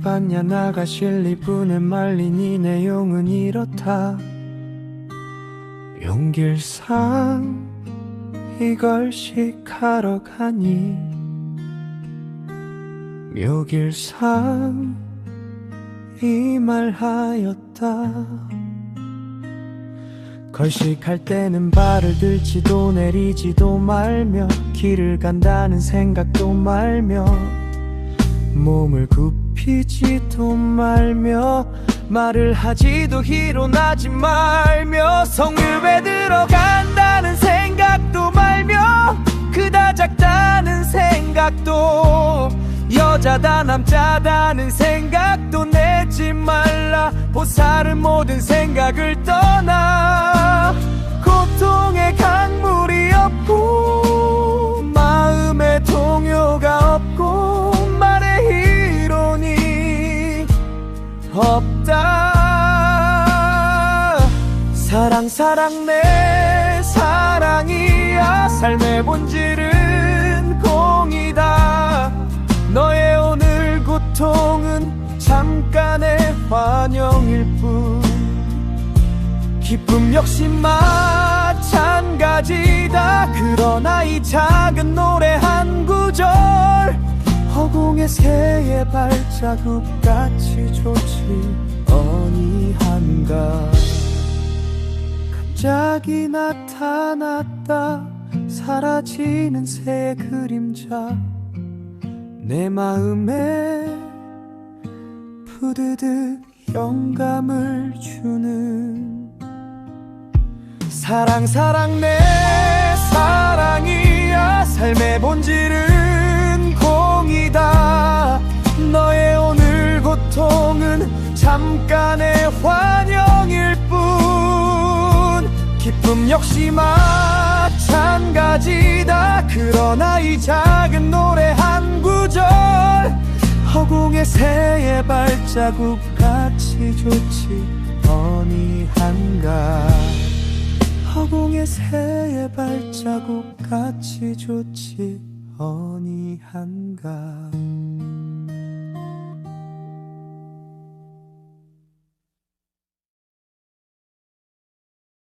세반야 나가실 이분에 말린 이 내용은 이렇다. 용길상 이걸씩 하러 가니? 묘길상 이 말하였다. 걸식할 때는 발을 들지도 내리지도 말며 길을 간다는 생각도 말며 몸을 굽히지도 말며 말을 하지도 희로나지 말며 성유배 들어간다는 생각도 말며 크다 작다는 생각도 여자다 남자다는 생각도 내지 말라 보살은 모든 생각 없다. 사랑 사랑 내 사랑이야. 삶의 본질은 공이다. 너의 오늘 고통은 잠깐의 환영일 뿐. 기쁨 역시 마찬가지다. 그러나 이 작은 노래 한 구절 허공의 새의 발자국 같이 좋지 어니한가. 갑자기 나타났다. 사라지는 새의 그림자. 내 마음에 푸드득 영감을 주는 사랑 사랑 내 잠깐의 환영일 뿐. 기쁨 역시 마찬가지다. 그러나 이 작은 노래 한 구절. 허공의 새의 발자국 같이 좋지 어니한가. 허공의 새의 발자국 같이 좋지 어니한가